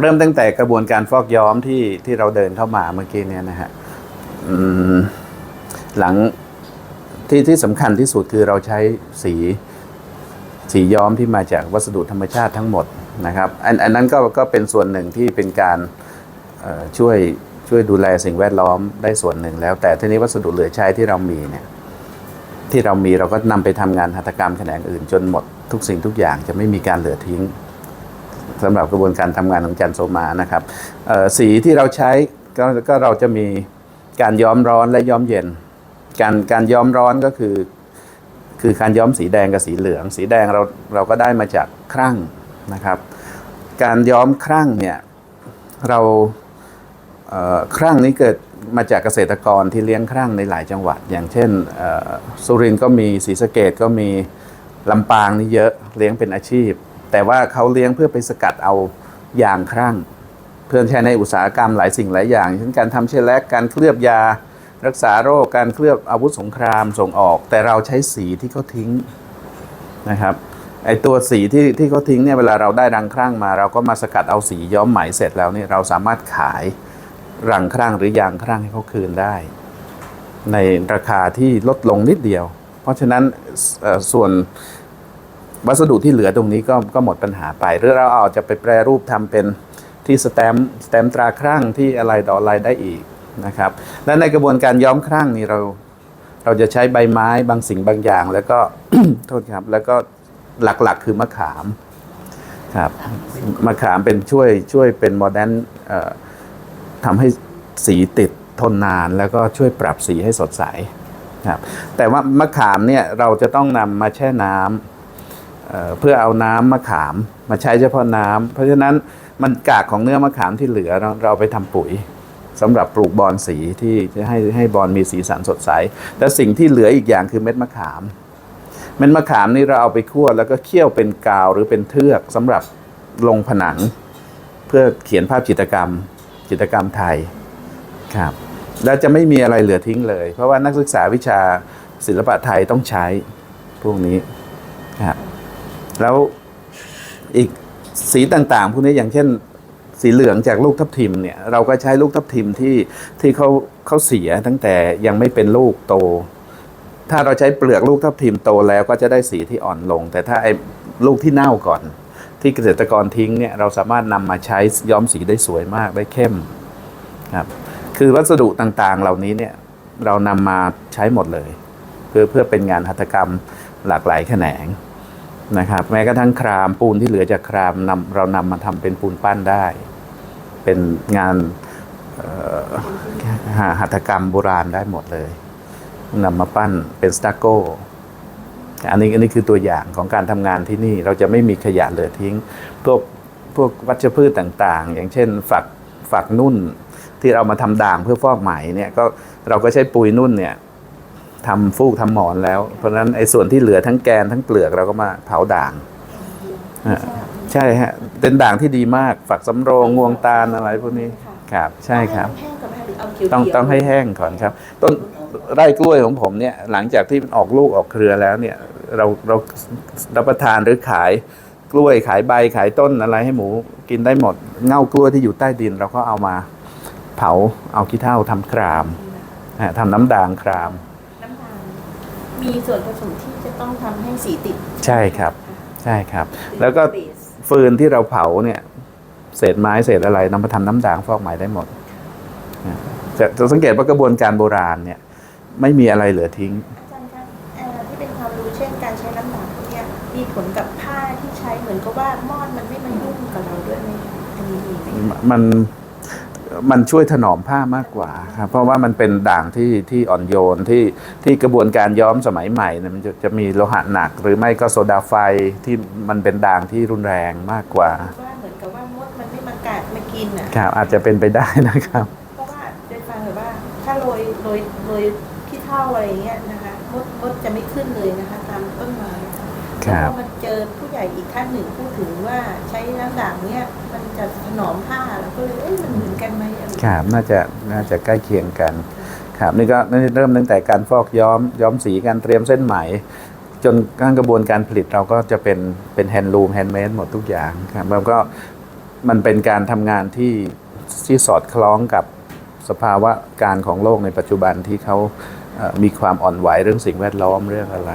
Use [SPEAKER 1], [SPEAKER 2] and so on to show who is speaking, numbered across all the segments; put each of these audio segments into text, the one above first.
[SPEAKER 1] เริ่มตั้งแต่กระบวนการฟอกย้อมที่ที่เราเดินเข้ามาเมื่อกี้เนี่ยนะฮะหลังที่ที่สำคัญที่สุดคือเราใช้สีสีย้อมที่มาจากวัสดุธรรมชาติทั้งหมดนะครับอันอันนั้นก็ก็เป็นส่วนหนึ่งที่เป็นการช่วยช่วยดูแลสิ่งแวดล้อมได้ส่วนหนึ่งแล้ว แต่ทีนี้วัสดุเหลือใช้ที่เรามีเนี่ยที่เรามีเราก็นำไปทำงานหัตถกรรมแขนงอื่น จนหมดทุกสิ่งทุกอย่างจะไม่มีการเหลือทิ้ง สำหรับกระบวนการทำงานของจันโซมานะครับสีที่เราใช้ก็ก็เราจะมีการย้อมร้อนและย้อมเย็น การการย้อมร้อนก็คือ คือการย้อมสีแดงกับสีเหลือง สีแดงเราเราก็ได้มาจากครั่งนะครับ การย้อมครั่งเนี่ยเราเครั่งนี้เกิดมาจากเกษตรกรที่เลี้ยงครั่งในหลายจังหวัด อย่างเช่นสุรินทร์ก็มีศรีสะเกดก็มีลำปางนี่เยอะเลี้ยงเป็นอาชีพ แต่ว่าเขาเลี้ยงเพื่อไปสกัดเอายางครั่ง เพื่อใช้ในอุตสาหกรรมหลายสิ่งหลายอย่างเช่นการทำเชลแลกการเคลือบยา รักษาโรคการเคลือบอาวุธสงครามส่งออก แต่เราใช้สีที่เขาทิ้งนะครับไอตัวสีที่ที่เขาทิ้งเนี่ยเวลาเราได้รังครั่งมา เราก็มาสกัดเอาสีย้อมไหมเสร็จแล้วเนี่ยเราสามารถขายรังครั่งหรือยางครั่งให้เขาคืนได้ ในราคาที่ลดลงนิดเดียว เพราะฉะนั้นส่วน วัสดุที่เหลือตรงนี้ก็ก็หมดปัญหาไป หรือเราเอาจะไปแปรรูปทำเป็นที่สแตมสแตมตราครั่งที่อะไรต่ออะไรได้อีกนะครับ และในกระบวนการย้อมครั่งนี่เรา เราจะใช้ใบไม้บางสิ่งบางอย่าง แล้วก็โทษครับ แล้วก็หลักๆคือมะขามครับมะขามเป็นช่วยช่วยเป็นโมเดร์นทำให้สีติดทนนาน แล้วก็ช่วยปรับสีให้สดใสครับแต่ว่ามะขามเนี่ยเราจะต้องนำมาแช่น้ำ เพื่อเอาน้ำมะขามมาใช้เฉพาะน้ำเพราะฉะนั้นมันกากของเนื้อมะขามที่เหลือเราเราไปทำปุ๋ยสำหรับปลูกบอนสีที่จะให้ให้บอนมีสีสันสดใส แต่สิ่งที่เหลืออีกอย่างคือเม็ดมะขาม เม็ดมะขามนี่เราเอาไปคั่วแล้วก็เคี่ยวเป็นกาวหรือเป็นเทือกสำหรับลงผนัง เพื่อเขียนภาพจิตรกรรม จิตรกรรมไทยครับแล้วจะไม่มีอะไรเหลือทิ้งเลย เพราะว่านักศึกษาวิชาศิลปะไทยต้องใช้พวกนี้ครับ แล้วอีกสีต่างๆพวกนี้อย่างเช่น สีเหลืองจากลูกทับทิมเนี่ย เราก็ใช้ลูกทับทิมที่ที่เขาเขาเสียตั้งแต่ยังไม่เป็นลูกโต ถ้าเราใช้เปลือกลูกทับทิมโตแล้วก็จะได้สีที่อ่อนลง แต่ถ้าไอ้ลูกที่เน่าก่อน ที่เกษตรกรทิ้งเนี่ยเราสามารถนำมาใช้ย้อมสีได้สวยมากได้เข้มครับคือวัสดุต่างๆเหล่านี้เนี่ยเรานำมาใช้หมดเลย เพื่อเพื่อเป็นงานหัตถกรรมหลากหลายแขนง นะครับแม้กระทั่งครามปูนที่เหลือจากครามนำเรานำมาทำเป็นปูนปั้นได้ เป็นงานหาหัตถกรรมโบราณได้หมดเลยนำมาปั้นเป็นสตาโก้อันนี้อันนี้คือตัวอย่างของการทำงานที่นี่เราจะไม่มีขยะเหลือทิ้ง พวกพวกวัชพืชต่างๆ อย่างเช่นฝักฝักนุ่นที่เรามาทำด่างเพื่อฟอกไหมเนี่ยก็เราก็ใช้ปุ๋ยนุ่นเนี่ย ทำฟูกทำหมอนแล้ว เพราะฉะนั้นไอ้ส่วนที่เหลือทั้งแกนทั้งเปลือกเราก็มาเผาด่างอ่าใช่ฮะเป็นด่างที่ดีมาก ฝักสำโรงงวงตาลอะไรพวกนี้ครับ ใช่ครับ
[SPEAKER 2] แห้งก่อนไหมคะหรือเอาเขียวๆ
[SPEAKER 1] ต้องต้องให้แห้งก่อนครับ ต้นไร่กล้วยของผมเนี่ย หลังจากที่มันออกลูกออกเครือแล้วเนี่ย เราเรารับประทานหรือขายกล้วยขายใบขายต้นอะไรให้หมูกินได้หมด เง่ากล้วยที่อยู่ใต้ดิน เราก็เอามาเผาเอาขี้เถ้าทำครามอ่าทำน้ำด่างคราม
[SPEAKER 2] น้ำตาล มีส่วนผสมที่จะต้องทำให้สีติด
[SPEAKER 1] ใช่ครับ ใช่ครับ
[SPEAKER 2] หรือ
[SPEAKER 1] แล้วก็
[SPEAKER 2] เบส
[SPEAKER 1] ฟืนที่เราเผาเนี่ย เศษไม้เศษอะไรนำมาทำน้ำด่างฟอกไหมได้หมดนะจะจะสังเกตว่ากระบวนการโบราณเนี่ย ไม่มีอะไรเหลือทิ้ง
[SPEAKER 2] อาจารย์คะเอ่อที่เป็นความรู้เช่นการใช้น้ำหนักพวกเนี้ยมีผลกับผ้าที่ใช้เหมือนกับว่ามอดมันไม่มายุ่งกับเราด้วยไหมอันนี้มีไหม
[SPEAKER 1] มัน มันช่วยถนอมผ้ามากกว่าครับเพราะว่ามันเป็นด่างที่ที่อ่อนโยนที่ที่กระบวนการย้อมสมัยใหม่เนี่ยมันจะจะมีโลหะหนัก หรือไม่ก็โซดาไฟที่มันเป็นด่างที่รุนแรงมากกว่า
[SPEAKER 2] ว่าเหมือนกับว่ามดมันไม่มากัดมากินอะ
[SPEAKER 1] ครับอาจจะเป็นไปได้นะครับ
[SPEAKER 2] เพราะว่าโดยฟังแบบว่าถ้าโรยโรยโรยขี้เถ้าอะไรอย่างเงี้ยนะคะมดมดจะไม่ขึ้นเลยนะคะตามต้นไม้
[SPEAKER 1] ครับ
[SPEAKER 2] แล้วพอมาเจอผู้ใหญ่อีกท่านหนึ่งพูดถึงว่าใช้น้ำด่างเนี้ยมันจะถนอมผ้าแล้วก็เลยเอ้ยมันเหมือนกันไหมอะไรอย่าง
[SPEAKER 1] ค
[SPEAKER 2] เงี้ย
[SPEAKER 1] รับน่าจะน่าจะใกล้เคียงกันครับนี่ก็นี่เริ่มตั้งแต่การฟอกย้อมย้อมสีการเตรียมเส้นไหม จนกระทั่งกระบวนการผลิตเราก็จะเป็นเป็นแฮนด์ลูมแฮนด์เมดหมดทุกอย่างครับแล้วก็มันเป็นการทำงานที่ที่สอดคล้องกับสภาวะการของโลกในปัจจุบันที่เขาเอ่อมีความอ่อนไหวเรื่องสิ่งแวดล้อมเรื่องอะไร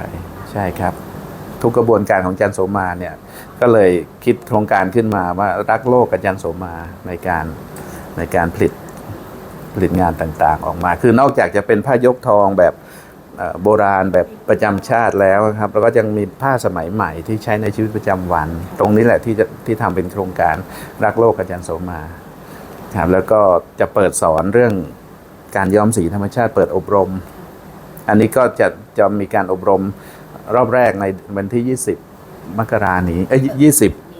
[SPEAKER 1] ใช่ครับ ทุกกระบวนการของจันโสมาเนี่ยก็เลยคิดโครงการขึ้นมาว่ารักโลกกับจันโสมาในการในการผลิตผลิตงานต่างๆ ออกมา คือนอกจากจะเป็นผ้ายกทองแบบโบราณแบบประจำชาติแล้วครับแล้วก็ยังมีผ้าสมัยใหม่ที่ใช้ในชีวิตประจำวัน ตรงนี้แหละที่จะที่ทำเป็นโครงการรักโลกกับจันโสมาครับแล้วก็จะเปิดสอนเรื่องการย้อมสีธรรมชาติเปิดอบรม อันนี้ก็จะจะมีการอบรม รอบแรกในวันที่ 20 มกรานี้เอ้ย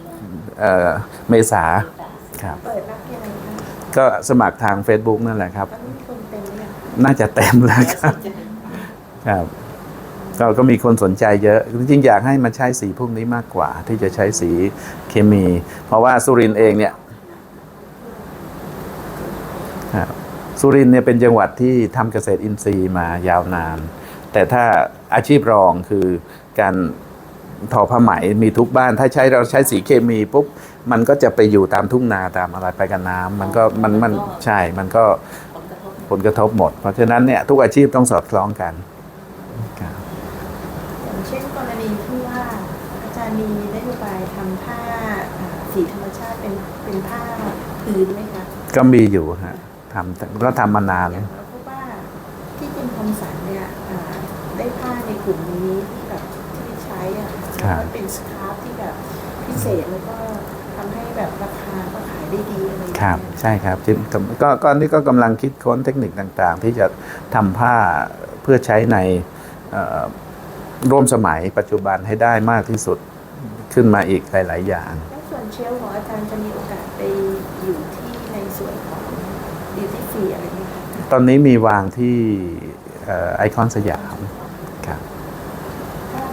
[SPEAKER 1] 20เอ่อเมษาครับ
[SPEAKER 2] เปิดรับยังไงคะ
[SPEAKER 1] ก็สมัครทาง Facebook นั่นแหละครับ
[SPEAKER 2] ตอนนี้คนเต็มหรือยัง
[SPEAKER 1] น่าจะเต็มแล้วครับครับก็ก็มีคนสนใจเยอะ จริงๆ อยากให้มาใช้สีพวกนี้มากกว่า ที่จะใช้สีเคมี เพราะว่าสุรินทร์เองเนี่ยครับสุรินทร์เนี่ยเป็นจังหวัดที่ทำเกษตรอินทรีย์มายาวนาน แต่ถ้า อาชีพรองคือการทอผ้าไหมมีทุกบ้าน ถ้าใช้เราใช้สีเคมีปุ๊บมันก็จะไปอยู่ตามทุ่งนาตามอะไรไปกับน้ำมันก็มันมันใช่มันก็
[SPEAKER 3] ผลกระทบ
[SPEAKER 1] ผลกระทบหมด เพราะฉะนั้นเนี่ยทุกอาชีพต้องสอดคล้องกันครับ
[SPEAKER 2] อย่างเช่นกรณีที่ว่าอาจารย์มีนโยบายทำผ้าอ่าสีธรรมชาติเป็นเป็นผ้าพื้นไหมคะ
[SPEAKER 1] ก็มีอยู่ฮะทำก็ทำมานาน
[SPEAKER 2] อย่างเราพบว่าที่จิมคมสันเนี่ยอ่าได้ ผ้าในกลุ่มนี้ที่แบบที่ใช้อะแล้วก็เป็นสครับที่แบบพิเศษแล้วก็ทำให้แบบราคาก็ขายได้ดีอะไรอย่าง
[SPEAKER 1] ครั
[SPEAKER 2] เงี้
[SPEAKER 1] บ
[SPEAKER 2] ย
[SPEAKER 1] ใช่ครับที่ก็ก็ก็นี่ก็กำลังคิดค้นเทคนิคต่างๆ ที่จะทำผ้าเพื่อใช้ในเอ่อร่วมสมัยปัจจุบันให้ได้มากที่สุดขึ้นมาอีกหลาย ๆ อย่าง
[SPEAKER 2] แล้วส่วนเชลฟ์ของอาจารย์จะมีโอกาสไปอยู่ที่ในส่วนของดิวตี้ฟรีอะไรไหมคะ
[SPEAKER 1] ตอนนี้มีวางที่ไอคอนสยามครับ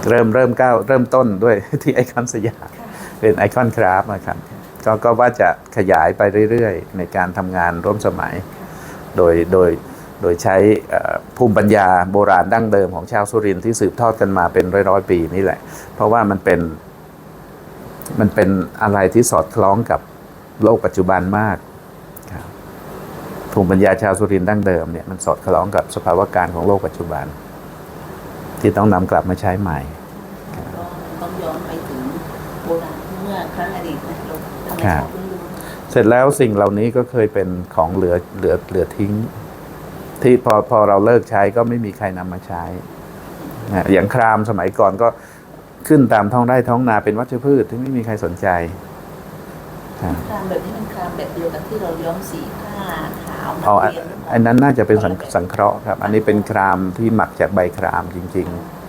[SPEAKER 1] เริ่มเริ่มก้าวเริ่มต้นด้วยที่ไอคอนสยามเป็นไอคอนคราฟนะครับก็ก็ว่าจะขยายไปเรื่อยๆ ในการทำงานร่วมสมัย โดยโดยโดยใช้ภูมิปัญญาโบราณดั้งเดิมของชาวสุรินที่สืบทอดกันมาเป็นร้อยๆ ปีนี่แหละ เพราะว่ามันเป็น มันเป็นอะไรที่สอดคล้องกับโลกปัจจุบันมากภูมิปัญญาชาวสุรินดั้งเดิมเนี่ยมันสอดคล้องกับสภาวะการของโลกปัจจุบัน ที่ต้องนำกลับมาใช้ใหม่
[SPEAKER 3] ก็ต้องย้อนไปถึงโบราณเมื่อครั้งอดีตนะลูกธรรม
[SPEAKER 1] ครั
[SPEAKER 3] ชา
[SPEAKER 1] บ
[SPEAKER 3] ติล้วน
[SPEAKER 1] เสร็จแล้วสิ่งเหล่านี้ก็เคยเป็นของเหลือเหลือเหลือทิ้ง ที่พอพอเราเลิกใช้ก็ไม่มีใครนำมาใช้นะอย่างครามสมัยก่อนก็ขึ้นตามท้องไร่ท้องนาเป็นวัชพืชที่ไม่มีใครสนใจ ครับ
[SPEAKER 3] ๆครามแบบนี้มันครามแบบเดียวกับที่เราย้อมสีผ้าขาวนั
[SPEAKER 1] เอา
[SPEAKER 3] ก
[SPEAKER 1] อะ
[SPEAKER 3] เรียน
[SPEAKER 1] อันนั้นน่าจะเป็นสังสังเคราะห์ครับ อันนี้เป็นครามที่หมักจากใบครามจริงๆครับ